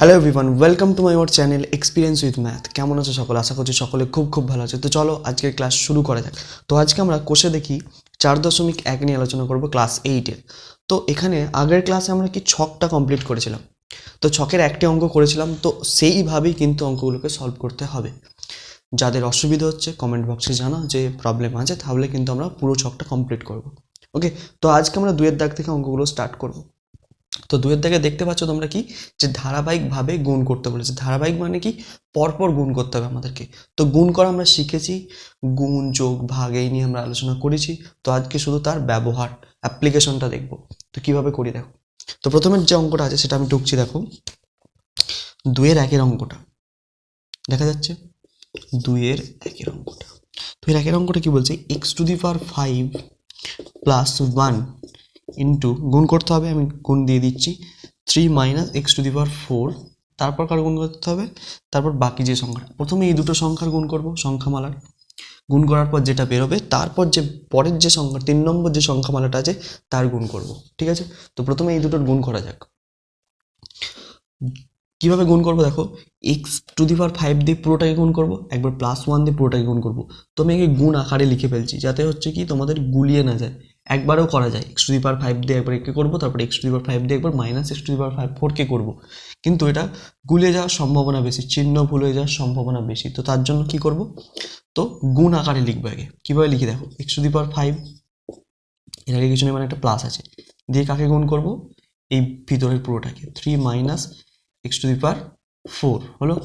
Hello everyone welcome to my war channel experience with math কেমন আছো সকলে? আশা করছি সকলে খুব খুব ভালো আছে। তো চলো আজকের ক্লাস শুরু করা যাক। তো আজকে আমরা কোষে দেখি চার দশমিক এক নিয়ে আলোচনা করব ক্লাস এইটের তো এখানে আগের ক্লাসে আমরা কি ছকটা কমপ্লিট করেছিলাম? তো ছকের একটি অঙ্ক করেছিলাম, তো সেইভাবেই কিন্তু অঙ্কগুলোকে সলভ করতে হবে। যাদের অসুবিধা হচ্ছে কমেন্ট বক্সে জানা যে প্রবলেম আছে, তাহলে কিন্তু আমরা পুরো ছকটা কমপ্লিট করব। ওকে তো আজকে আমরা দুয়ের দাগ থেকে অঙ্কগুলো স্টার্ট করব। তো দুয়ের দাগে দেখতে পাচ্ছ তোমরা কি? যে ধারাবাহিকভাবে গুণ করতে বলেছে। ধারাবাহিক মানে কি? পরপর গুণ করতে হবে আমাদেরকে। তো গুণ করা আমরা শিখেছি, গুণ, যোগ, ভাগ এই নিয়ে আমরা আলোচনা করেছি। তো আজকে শুধু তার ব্যবহার অ্যাপ্লিকেশনটা দেখব। তো কীভাবে করি দেখো? তো প্রথমের যে অঙ্কটা আছে সেটা আমি ঢুকছি দেখো। দুয়ের একের অঙ্কটা। দেখা যাচ্ছে? দুইয়ের একের অঙ্কটা। দুইয়ের একের অঙ্কটা কি বলছে? X to the power five plus one into গুণ করতে হবে আমি গুণ দিয়ে দিচ্ছি। Three minus x to the power four তারপর কার গুণ করতে হবে, তারপর বাকি যে সংখ্যা। প্রথমে এই দুটো সংখ্যার গুণ করব, সংখ্যামালার। গুণ করার পর যেটা বেরোবে, তারপর যে পরের যে সংখ্যা, তিন নম্বর যে সংখ্যামালাটা আছে, তার গুণ করব, ঠিক আছে? তো প্রথমে এই দুটোর গুণ করা যাক। কীভাবে গুণ করব দেখো x to the power five দিয়ে পুরোটাকে গুণ করব, একবার প্লাস ওয়ান দিয়ে পুরোটাকে গুণ করব। তো আমি একে গুণ আকারে লিখে ফেলছি, যাতে হচ্ছে কি তোমাদের গুলিয়ে না যায়। একবারও করা যায়। X to the power five দিয়ে একবার একে করব, তারপর x to the power five দিয়ে একবার minus x to the power five ফোরকে করব। কিন্তু এটা গুলিয়ে যাওয়ার সম্ভাবনা বেশি, চিহ্ন ভুল হয়ে যাওয়ার সম্ভাবনা বেশি। তো তার জন্য কি করব? তো গুণ আকারে লিখব আগে। কীভাবে লিখে দেখো? X to the power five এর আগে কিছু নেই মানে একটা প্লাস আছে। দিয়ে কাকে গুণ করব? এই ভিতরের পুরোটাকে। Three minus x to the power four হলো?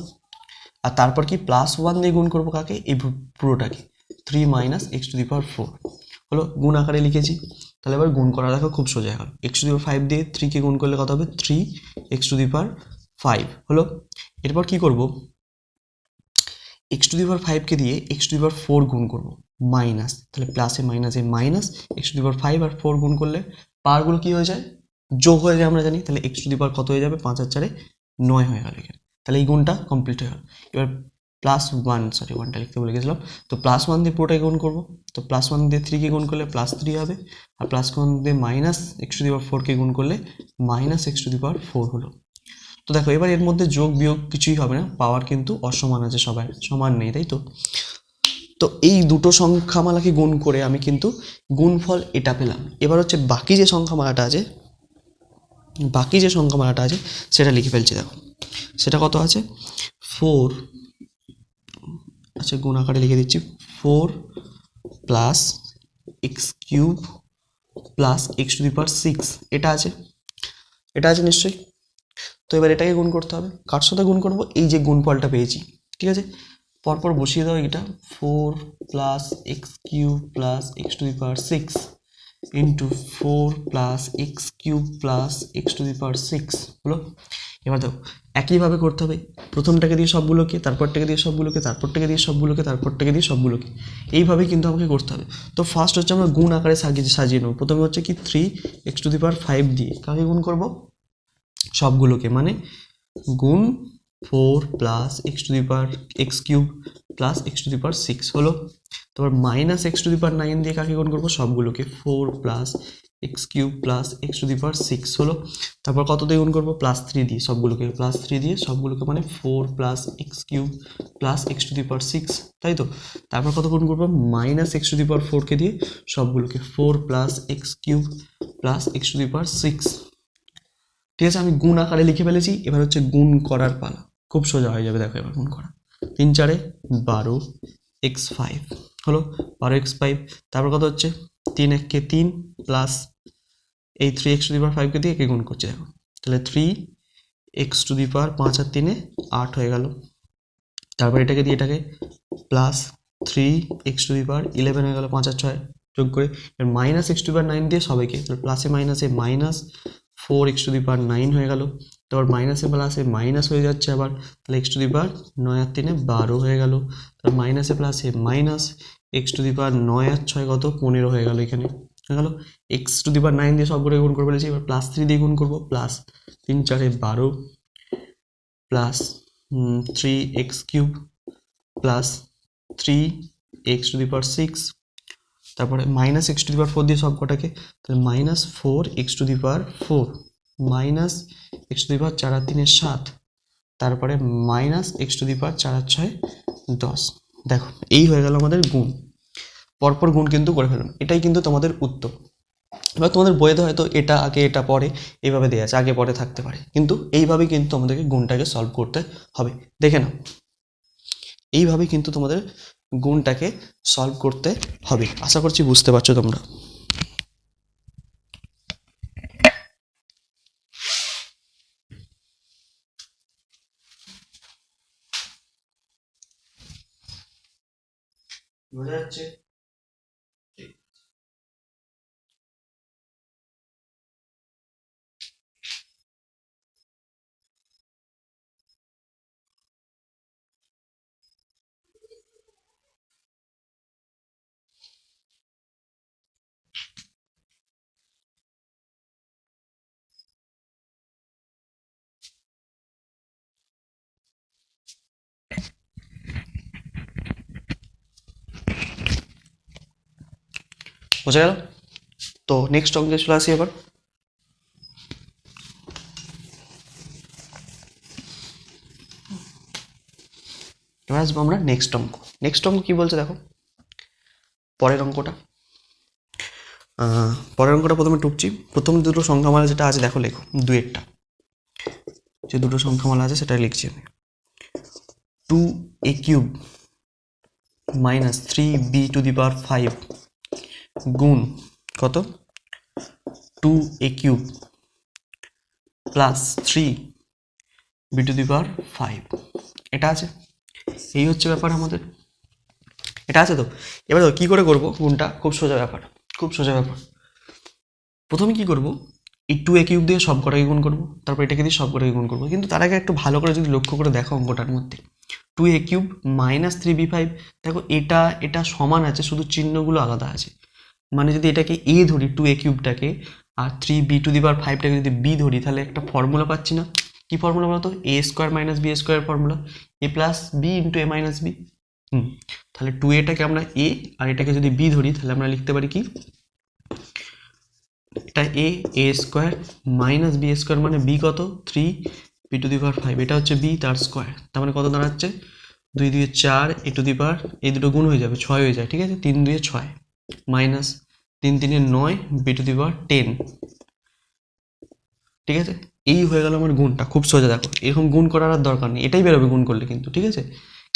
আর তারপর কি প্লাস ওয়ান দিয়ে গুণ করব কাকে? এই পুরোটাকে। Three minus x to the power four হলো গুণ আকারে লিখেছি। তাহলে এবার গুণ করা দেখো খুব সোজা গেল x to the power five দিয়ে থ্রিকে গুণ করলে কত হবে? Three x to the power five হলো। এরপর কি করব? এক্স টু দি পাওয়ার ফাইভকে দিয়ে x to the power four গুণ করব। মাইনাস তাহলে প্লাসে মাইনাসে minus x to the power five R four গুণ করলে পাওয়ারগুলো কী হয়ে যায়? যোগ হয়ে যায় আমরা জানি। তাহলে এক্স টু দি পাওয়ার কত হয়ে যাবে? পাঁচ আর চারে নয় হয়ে গেল এখানে। তাহলে এই গুণটা কমপ্লিট হয়ে গেল। এবার প্লাস ওয়ান সরি ওয়ানটা লিখতে বলে গেছিলাম। তো প্লাস ওয়ান দিয়ে পুরোটাকে গুণ করব। তো প্লাস ওয়ান দিয়ে থ্রিকে গুণ করলে প্লাস থ্রি হবে। আর প্লাস ওয়ান দিয়ে minus x to the power ফোরকে গুণ করলে minus x to the power four হলো। তো দেখো, এবার এর মধ্যে যোগ, বিয়োগ কিছুই হবে না। পাওয়ার কিন্তু অসমান আছে সবাই, সমান নেই, তাই তো? তো এই দুটো সংখ্যামালাকে গুণ করে আমি কিন্তু গুণফল এটা পেলাম। এবার হচ্ছে বাকি যে সংখ্যামালাটা আছে, বাকি যে সংখ্যামালাটা আছে, সেটা লিখে ফেলছি দেখো। সেটা কত আছে? ফোর আচ্ছা গুণ আকারে লিখে দিচ্ছি। Four plus x cube plus x to the power six. এটা আছে? এটা আছে নিশ্চয়ই? তো এবার এটাকে গুণ করতে হবে। কার সাথে গুণ করব? এই যে গুণফলটা পেয়েছি, ঠিক আছে? পরপর বসিয়ে দাও এটা four plus x cube plus x to the power six into four plus x cube plus x to the power six. হলো? এবার দেখো, একইভাবে করতে হবে। প্রথমটাকে দিয়ে সবগুলোকে, তারপরটাকে দিয়ে সবগুলোকে, তারপরটাকে দিয়ে সবগুলোকে, তারপরটাকে দিয়ে সবগুলোকে। এইভাবেই কিন্তু আমাকে করতে হবে। তো ফার্স্ট হচ্ছে আমরা গুণ আকারে সাজিয়ে সাজিয়ে নেব। প্রথমে হচ্ছে কি three x to the power five দিয়ে। কাকে গুণ করব? সবগুলোকে। মানে গুণ four plus x to the power x cube plus x to the power six হলো। তারপর minus x to the power nine দিয়ে কাকে গুণ করব? সবগুলোকে। Four plus x cube plus x to the power six হলো। তারপর কত দিয়ে গুণ করব? প্লাস থ্রি দিয়ে। সবগুলোকে প্লাস থ্রি দিয়ে সবগুলোকে মানে four plus x cube plus x to the power six তাই তো? তারপর কত গুণ করব? Minus x to the power ফোরকে দিয়ে সবগুলোকে four plus x cube plus x to the power six ঠিক আছে, আমি গুণ আকারে লিখে ফেলেছি। এবার হচ্ছে গুণ করার পালা। খুব সোজা হয়ে যাবে, দেখো এবার গুণ করা। তিন চারে বারো এক্স ফাইভ হলো? বারো এক্স ফাইভ তারপর কত হচ্ছে? তিন এককে তিন প্লাস এই three x to the power ফাইভকে দিয়ে একে গুণ করছি, দেখো। তাহলে three x to the power পাঁচ আর তিনে আট হয়ে গেল। তারপর এটাকে দিয়ে এটাকে plus three x to the power eleven হয়ে গেল, পাঁচ আর ছয় যোগ করে। এবার minus x to the power nine দিয়ে সবাইকে, তাহলে প্লাসে মাইনাসে minus four x to the power nine হয়ে গেল। তারপর মাইনাসে প্লাসে মাইনাস হয়ে যাচ্ছে আবার, তাহলে এক্স টু দি পাওয়ার নয় আর তিনে বারো হয়ে গেল। তারপর মাইনাসে প্লাসে minus x to the power নয় আর ছয় কত? পনেরো হয়ে গেল এখানে। হয়ে গেল। এক্স টু দি নাইন দিয়ে সবগুলো গুণ করে ফেলেছি, এবার প্লাস থ্রি দিয়ে গুণ করব। প্লাস তিন চারে বারো plus three x cube plus three x to the six তারপরে minus x to the four দিয়ে সব কটাকে, তাহলে minus four x to the four minus x to the চার আর তিনের সাত, তারপরে মাইনাস এক্স টু দি চার আর ছয়, দশ। দেখো, এই হয়ে গেল আমাদের গুণ। পরপর গুণ কিন্তু করে ফেলুন। এটাই কিন্তু তোমাদের উত্তর। এবার তোমাদের বইতে হয়তো এটা আগে, এটা পরে, এইভাবে দেওয়া আছে, আগে, পরে থাকতে পারে। কিন্তু এইভাবেই কিন্তু তোমাদেরকে গুণটাকে সলভ করতে হবে। দেখে নাও। এইভাবেই কিন্তু তোমাদের গুণটাকে সলভ করতে হবে। আশা করছি বুঝতে পারছ তোমরা। বোঝা যাচ্ছে? বোঝা গেল? তো নেক্সট অঙ্কে চলে আসি এবার। এবার আসব আমরা নেক্সট অঙ্ক। নেক্সট অঙ্ক কি বলছে দেখো? পরের অঙ্কটা। পরের অঙ্কটা প্রথমে টুকছি। প্রথম দুটো সংখ্যামালা যেটা আছে, দেখো লেখো দুয়েরটা যে দুটো সংখ্যামালা আছে, সেটা লিখছি আমি। Two A cube minus three B to the power five গুণ কত? Two A cube plus three B to the power five এটা আছে? এই হচ্ছে ব্যাপার আমাদের। এটা আছে তো? এবার দেখো, কী করে করব গুণটা? খুব সোজা ব্যাপার, খুব সোজা ব্যাপার। প্রথমে কি করব? এই টু এ কিউব দিয়ে সব কটাকে গুণ করব। তারপর এটাকে দিয়ে সব কটাকে গুণ করব। কিন্তু তার আগে একটু ভালো করে যদি লক্ষ্য করে দেখো অঙ্কটার মধ্যে। Two A cube minus three B five দেখো এটা এটা সমান আছে, শুধু চিহ্নগুলো আলাদা আছে। মানে যদি এটাকে এ ধরি টু এ কিউবটাকে আর three B to the power ফাইভটাকে যদি বি ধরি, তাহলে একটা ফর্মুলা পাচ্ছি না। কি ফর্মুলা বলতো? A square minus B square formula A plus B into A minus B হুম, তাহলে টু এটাকে আমরা এ আর এটাকে যদি বি ধরি, তাহলে আমরা লিখতে পারি কি? এটা A A square minus B square মানে বি কত? Three B to the power five এটা হচ্ছে বি তার স্কোয়ার তার মানে কত দাঁড়াচ্ছে? দুই দুয়ে চার এ টু দি পাওয়ার এই দুটো গুণ হয়ে যাবে, ছয় হয়ে যায়, ঠিক আছে? তিন দুয়ে ছয়। মাইনাস তিন তিনে নয় B to the power ten ঠিক আছে? এই হয়ে গেল আমার গুণটা, খুব সোজা দেখো। এরকম গুণ করার আর দরকার নেই। এটাই বেরোবে গুণ করলে কিন্তু, ঠিক আছে?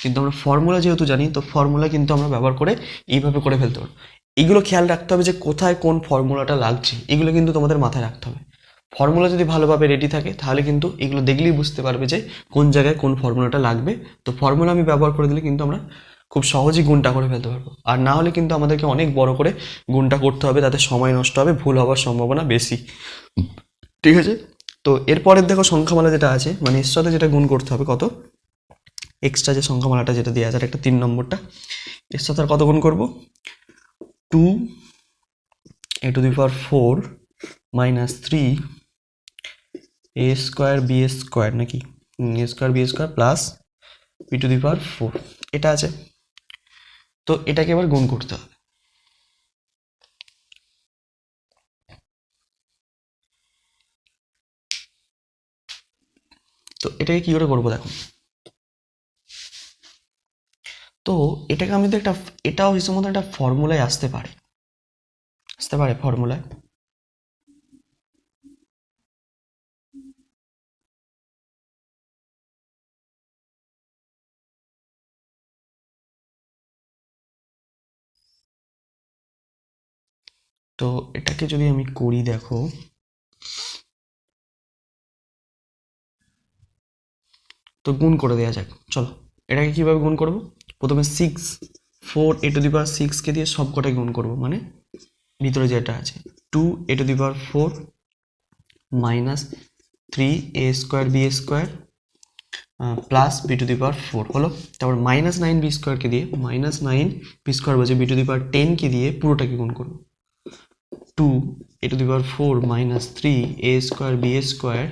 কিন্তু আমরা ফর্মুলা যেহেতু জানি, তো ফর্মুলা কিন্তু আমরা ব্যবহার করে এইভাবে করে ফেলতে পারব। এইগুলো খেয়াল রাখতে হবে যে কোথায় কোন ফর্মুলাটা লাগছে। এগুলো কিন্তু তোমাদের মাথায় রাখতে হবে। ফর্মুলা যদি ভালোভাবে রেডি থাকে, তাহলে কিন্তু এগুলো দেখলেই বুঝতে পারবে যে কোন জায়গায় কোন ফর্মুলাটা লাগবে। তো ফর্মুলা আমি ব্যবহার করে দিলে কিন্তু আমরা খুব সহজেই গুণটা করে ফেলতে পারব। আর না হলে কিন্তু আমাদেরকে অনেক বড় করে গুণটা করতে হবে, তাতে সময় নষ্ট হবে, ভুল হওয়ার সম্ভাবনা বেশি। ঠিক আছে? তো এরপরের দেখো সংখ্যামালা যেটা আছে মানে এর সাথে যেটা গুণ করতে হবে কত? এক্সট্রা যে সংখ্যামালাটা যেটা দেওয়া আছে একটা তিন নম্বরটা। এর সাথে আর কত গুণ করব? Two A to the power four minus three A square B square নাকি? A square B square plus B to the power four এটা আছে। তো এটাকে এবার গুণ করতে হবে। তো এটাকে কি করে করব দেখো? তো এটাকে আমি তো একটা, এটাও হিসেবে মতো একটা ফর্মুলায় আসতে পারে। আসতে পারে ফর্মুলায় তো এটাকে যদি আমি করি, দেখো। তো গুণ করে দেওয়া যাক। চলো, এটাকে কীভাবে গুণ করব? প্রথমে six four A to the power সিক্সকে দিয়ে সব কটাই গুণ করব মানে ভিতরে যেটা আছে। Two A to the power four minus three A square B square plus B to the power four হলো? তারপর মাইনাস নাইন বি স্কোয়ারকে দিয়ে মাইনাস নাইন বি স্কোয়ার বলছে বি টু দি পাওয়ার টেনকে দিয়ে পুরোটাকে গুণ করব। Two A to the power four minus three A square B square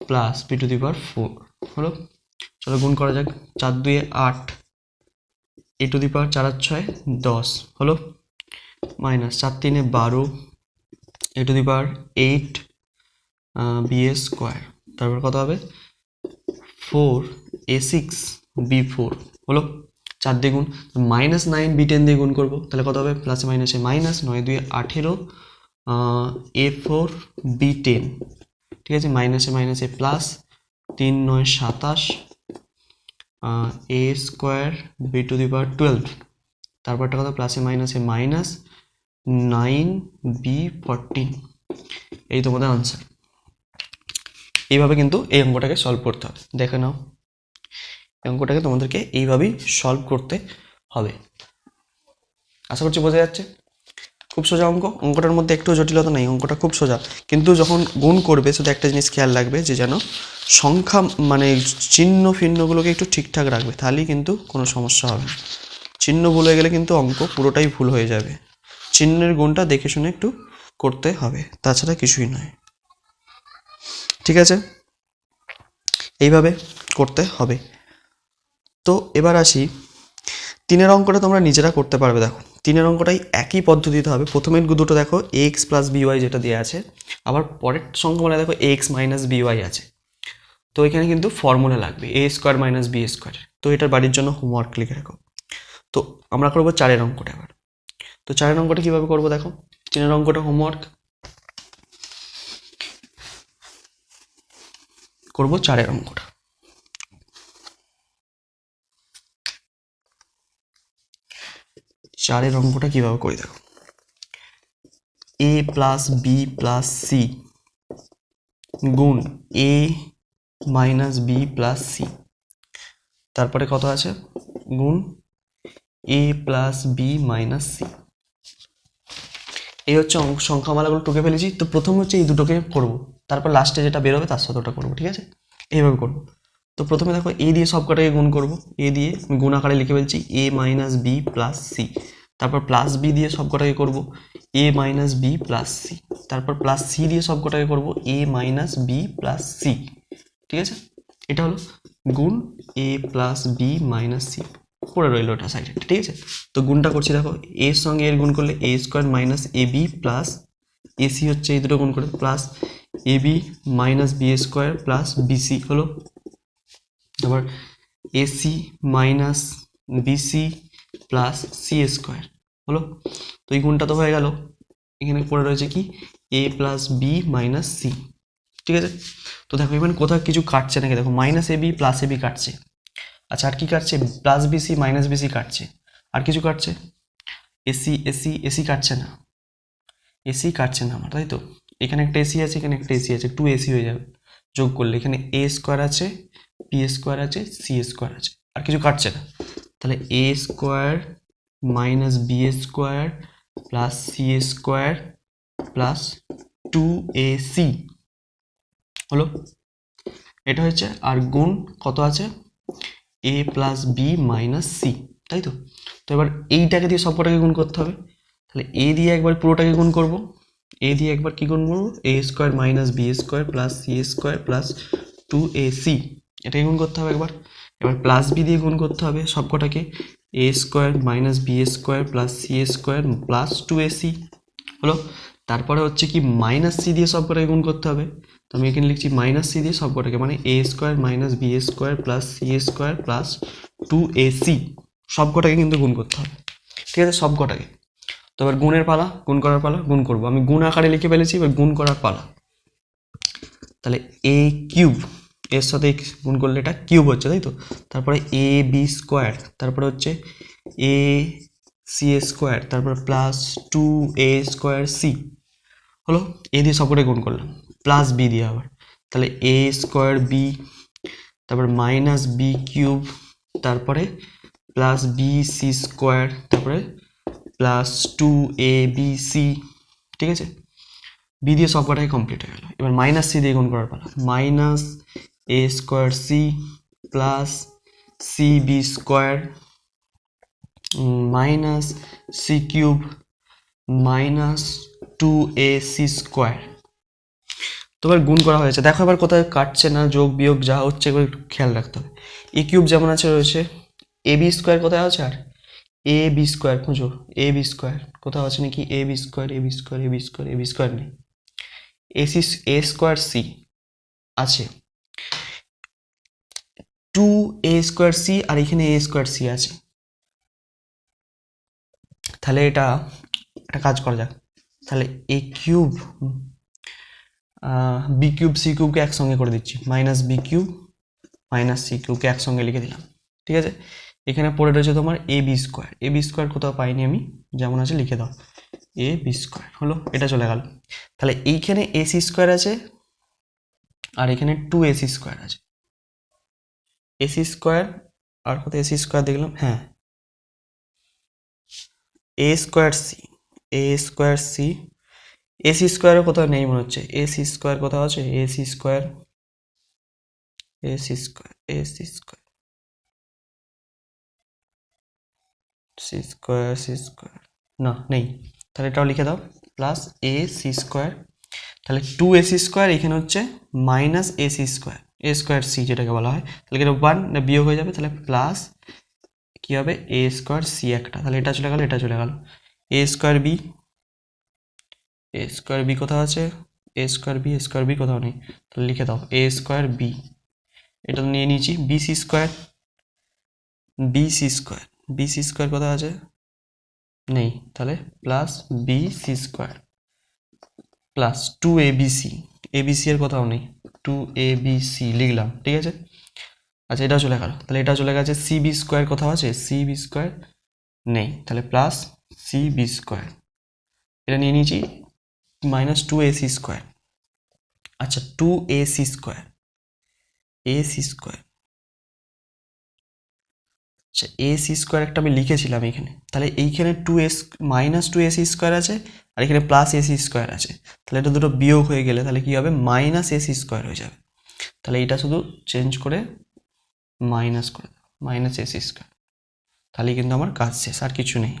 plus B to the power four হলো? চলো গুণ করা যাক, চার দুয়ে আট এ টু দি পাওয়ার চার আর ছয় দশ, হলো? মাইনাস চার তিনে বারো A to the power eight B A square তারপর কত হবে? Four A six B four হলো? চার দিয়ে গুণ মাইনাস নাইন বি টেন দিয়ে গুণ করব। তাহলে কত হবে? প্লাসে মাইনাসে মাইনাস নয় দুই আঠেরো এ ফোর বি টেন ঠিক আছে? মাইনাসে মাইনাসে প্লাস তিন নয় সাতাশ A square B to the power twelve তারপরটা কত? প্লাসে মাইনাসে মাইনাস নাইন বি ফরটিন এই তোমাদের আনসার এইভাবে কিন্তু এই অঙ্কটাকে সলভ করতে হবে। দেখে নাও। অঙ্কটাকে তোমাদেরকে এইভাবেই সলভ করতে হবে। আশা করছি বোঝা যাচ্ছে। খুব সোজা অঙ্ক। অঙ্কটার মধ্যে একটু জটিলতা নেই, অঙ্কটা খুব সোজা। কিন্তু যখন গুণ করবে, শুধু একটা জিনিস খেয়াল রাখবে যে যেন সংখ্যা মানে চিহ্ন ফিহ্নগুলোকে একটু ঠিকঠাক রাখবে, তাহলেই কিন্তু কোনো সমস্যা হবে না। চিহ্ন ভুল হয়ে গেলে কিন্তু অঙ্ক পুরোটাই ভুল হয়ে যাবে। চিহ্নের গুণটা দেখে শুনে একটু করতে হবে, তাছাড়া কিছুই নয়। ঠিক আছে? এইভাবে করতে হবে। তো এবার আসি। তিনের অঙ্কটা তোমরা নিজেরা করতে পারবে, দেখো। তিনের অঙ্কটাই একই পদ্ধতিতে হবে। প্রথমের দুটো দেখো এক্স প্লাস বিওয়াই যেটা দেওয়া আছে। আবার পরের সংখ্যামালা দেখো এক্স মাইনাস বিওয়াই আছে। তো এখানে কিন্তু ফর্মুলা লাগবে A square minus B square তো এটার বাড়ির জন্য হোমওয়ার্ক লিখে রাখো। তো আমরা করব চারের অঙ্কটা এবার। তো চারের অঙ্কটা কীভাবে করব দেখো? তিনের অঙ্কটা হোমওয়ার্ক করব চারের অঙ্কটা। চারের অঙ্কটা কীভাবে করি দেখো? A plus B plus C গুণ A minus B plus C তারপরে কত আছে? গুণ A plus B minus C এই হচ্ছে অঙ্ক, সংখ্যামালাগুলো টুকে ফেলেছি। তো প্রথম হচ্ছে এই দুটোকে করব। তারপর লাস্টে যেটা বেরোবে তার সাথে ওটা করব, ঠিক আছে? এইভাবে করব। তো প্রথমে দেখো এ দিয়ে সব কটাকে গুণ করব। এ দিয়ে গুণ আকারে লিখে ফেলছি A minus B plus C তারপর প্লাস বি দিয়ে সব কটাকে করব A minus B plus C তারপর প্লাস সি দিয়ে সব কটাকে করব A minus B plus C ঠিক আছে? এটা হলো গুণ A plus B minus C পড়ে রইল ওটা সাইডে ঠিক আছে? তো গুণটা করছি দেখো এর সঙ্গে এর গুণ করলে A square minus A B plus AC হচ্ছে এই দুটো গুণ করে plus A B minus B square plus BC হলো? তারপর AC minus BC plus C square হলো? তো এই গুণটা তো হয়ে গেল। এখানে পড়ে রয়েছে কি? A plus B minus C ঠিক আছে? তো দেখো, এখানে কোথাও কিছু কাটছে নাকি? দেখো minus A B plus A B কাটছে। আচ্ছা আর কি কাটছে? প্লাস বিসি মাইনাস বিসি কাটছে। আর কিছু কাটছে? এসি এসি এসি কাটছে না। এসি কাটছে না আমার, তাই তো? এখানে একটা এসি আছে, এখানে একটা এসি আছে টু এসি হয়ে যাবে। যোগ করলে এখানে এ স্কোয়ার আছে পি স্কোয়ার আছে সি স্কোয়ার আছে। আর কিছু কাটছে না। তাহলে A square minus B square plus C square plus two A C হলো? এটা হচ্ছে আর গুণ কত আছে? A plus B minus C তাই তো? তো এবার এইটাকে দিয়ে সবকটাকে গুণ করতে হবে। তাহলে এ দিয়ে একবার পুরোটাকে গুণ করব। এ দিয়ে একবার কি গুণ করব? A square minus B square plus C square plus two A C এটাকে গুণ করতে হবে একবার। এবার প্লাস বি দিয়ে গুণ করতে হবে সবকটাকে। A square minus B square plus C square plus two A C হলো? তারপরে হচ্ছে কি মাইনাস সি দিয়ে সবকটাকে গুণ করতে হবে। তো আমি এখানে লিখছি মাইনাস সি দিয়ে সবকটাকে মানে A square minus B square plus C square plus two A C সবকটাকে কিন্তু গুণ করতে হবে। ঠিক আছে? সবকটাকে। তো এবার গুণের পালা, গুণ করার পালা, গুণ করব। আমি গুণ আকারে লিখে ফেলেছি, এবার গুণ করার পালা। তাহলে এ কিউব এর সাথে গুণ করলে এটা কিউব হচ্ছে, তাই তো? তারপরে এ বি স্কোয়ার, তারপরে হচ্ছে এ সি এ স্কোয়ার, তারপরে plus two A square C. হলো? এ দিয়ে সবকটাই গুণ করলাম। প্লাস বি দিয়ে আবার। তাহলে এ স্কোয়ার বি, তারপর মাইনাস বি কিউব, তারপরে প্লাস বি সি স্কোয়ার, তারপরে plus two A B C, ঠিক আছে? বি দিয়ে সব কটাই কমপ্লিট হয়ে গেল। এবার মাইনাস সি দিয়ে গুণ করার পালা। Minus A square C plus C B square minus C cube minus two A C square তো এবার গুণ করা হয়েছে। দেখো এবার কোথায় কাটছে না, যোগ, বিয়োগ যা হচ্ছে এগুলো খেয়াল রাখতে হবে। এ কিউব যেমন আছে রয়েছে, এ বি স্কোয়ার কোথায় আছে আর? এ বি স্কোয়ার খুঁজো। এ বি স্কোয়ার কোথাও আছে নাকি? A B square A B square A B square A B square নেই। A C A square C আছে। টু এ স্কোয়ার সি আর এখানে এ স্কোয়ার সি আছে। তাহলে এটা, একটা কাজ করা যাক। তাহলে A cube B cube C কিউবকে একসঙ্গে করে দিচ্ছি। Minus B cube minus C কিউবকে একসঙ্গে লিখে দিলাম। ঠিক আছে? এখানে পড়ে রয়েছে তোমার A B square A B square কোথাও পাইনি আমি, যেমন আছে লিখে দাও। এ বি স্কোয়ার হলো? এটা চলে গেল। তাহলে এইখানে এ সি স্কোয়ার আছে, আর এখানে টু এসি স্কোয়ার আছে। এসি স্কোয়ার আর কোথায় এসি স্কোয়ার দেখলাম হ্যাঁ। A square C, A square C. A C স্কোয়ারও কোথাও নেই মনে হচ্ছে। এসি স্কোয়ার কোথাও আছে? A C square A C square A C square. C square C square, না, নেই। তাহলে এটাও লিখে দাও। প্লাস এ সি স্কোয়ার তাহলে টু এসি স্কোয়ার এখানে হচ্ছে minus A C square A square C যেটাকে বলা হয়, তাহলে এখানে ওয়ান বিয়োগ হয়ে যাবে, তাহলে প্লাস কী হবে? এ স্কোয়ার সি একটা। তাহলে এটা চলে গেল, এটা চলে গেল। A square B A square B কোথাও আছে? A square B square B কোথাও নেই। তাহলে লিখে দাও এ স্কোয়ার বি এটা নিয়ে নিয়েছি B C square B C square B C square কোথাও আছে? নেই। তাহলে plus B C square plus two A B C A B C এর কোথাও নেই। টু এ বি সি লিখলাম, ঠিক আছে? আচ্ছা এটাও চলে গেল। তাহলে এটা চলে গেছে সি বি স্কোয়ার কোথাও আছে? সি বি স্কোয়ার নেই। তাহলে প্লাস সি বি স্কোয়ার এটা নিয়ে নিয়েছি minus two A C square আচ্ছা two A C square A C square আচ্ছা এ সি স্কোয়ার একটা আমি লিখেছিলাম এখানে। তাহলে এইখানে two S minus two A C square আছে, আর এখানে প্লাস এসি স্কোয়ার আছে। তাহলে এটা দুটো বিয়োগ হয়ে গেলে তাহলে কী হবে? মাইনাস এসি স্কোয়ার হয়ে যাবে। তাহলে এটা শুধু চেঞ্জ করে মাইনাস করে মাইনাস এসি স্কোয়ার তাহলেই কিন্তু আমার কাজ শেষ, আর কিছু নেই।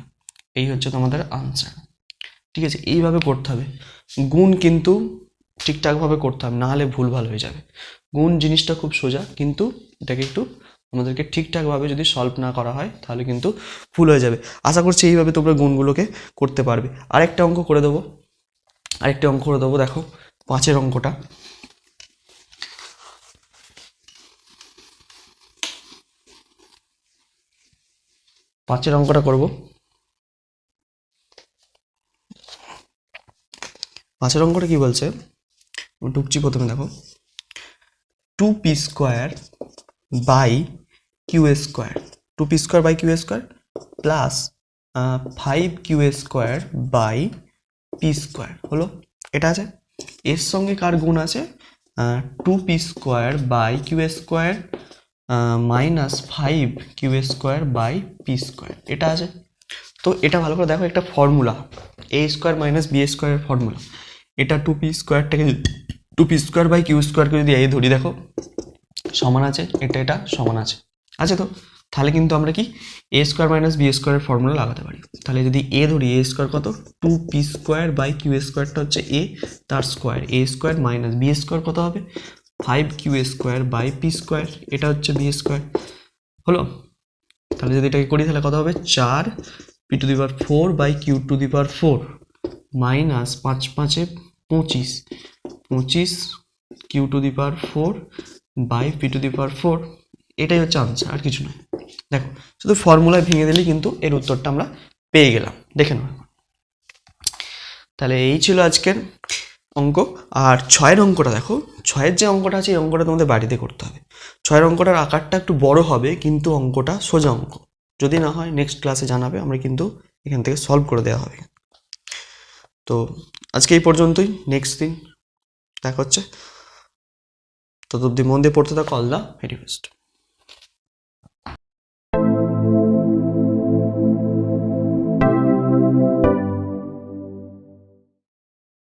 এই হচ্ছে তোমাদের আনসার ঠিক আছে, এইভাবে করতে হবে। গুণ কিন্তু ঠিকঠাকভাবে করতে হবে নাহলে ভুলভাল হয়ে যাবে। গুণ জিনিসটা খুব সোজা, কিন্তু এটাকে একটু আমাদেরকে ঠিকঠাকভাবে যদি সলভ না করা হয়, তাহলে কিন্তু ভুল হয়ে যাবে। আশা করছি এইভাবে তোমরা গুণগুলোকে করতে পারবে। আরেকটা অঙ্ক করে দেবো। আরেকটা অঙ্ক করে দেবো, দেখো, পাঁচের অঙ্কটা। পাঁচের অঙ্কটা করব। পাঁচের অঙ্কটা কি বলছে? ঢুকছি প্রথমে, দেখো। Two P square by Q square two P square by Q square plus five Q square by P square হলো? এটা আছে? এর সঙ্গে কার গুণ আছে? Two P square by Q square minus five Q square by P square এটা আছে? তো এটা ভালো করে দেখো একটা formula A square minus B স্কোয়ারের ফর্মুলা এটা two P স্কোয়ারটাকে two P square by Q স্কোয়ারকে যদি এই ধরি দেখো সমান আছে, এটা এটা সমান আছে। আছে তো, তাহলে কিন্তু আমরা কি এ স্কোয়ার মাইনাস বি স্কোয়ারের ফর্মুলা লাগাতে পারি। তাহলে যদি এ ধরি এ স্কোয়ার কত? Two P square by Q স্কোয়ারটা হচ্ছে এ তার square A square minus B square কত হবে? Five Q square by P square এটা হচ্ছে বি স্কোয়ার হলো? তাহলে যদি এটাকে করি, তাহলে কত হবে? চার P to the power four by Q to the power four minus পাঁচ পাঁচে পঁচিশ। পঁচিশ Q to the power four by P to the power four এটাই হচ্ছে আনসার আর কিছু নয়। দেখো, শুধু ফর্মুলায় ভেঙে দিলেই কিন্তু এর উত্তরটা আমরা পেয়ে গেলাম। দেখে নাও তাহলে এই ছিল আজকের অঙ্ক। আর ছয়ের অঙ্কটা দেখো, ছয়ের যে অঙ্কটা আছে, এই অঙ্কটা তোমাদের বাড়িতে করতে হবে। ছয়ের অঙ্কটার আকারটা একটু বড় হবে, কিন্তু অঙ্কটা সোজা অঙ্ক। যদি না হয় নেক্সট ক্লাসে জানাবে, আমরা কিন্তু এখান থেকে সলভ করে দেওয়া হবে। তো আজকে এই পর্যন্তই নেক্সট দিন দেখা হচ্ছে। তত অব্দি মন দিয়ে পড়তে থাকো আল্লাহ ভেরি বেস্ট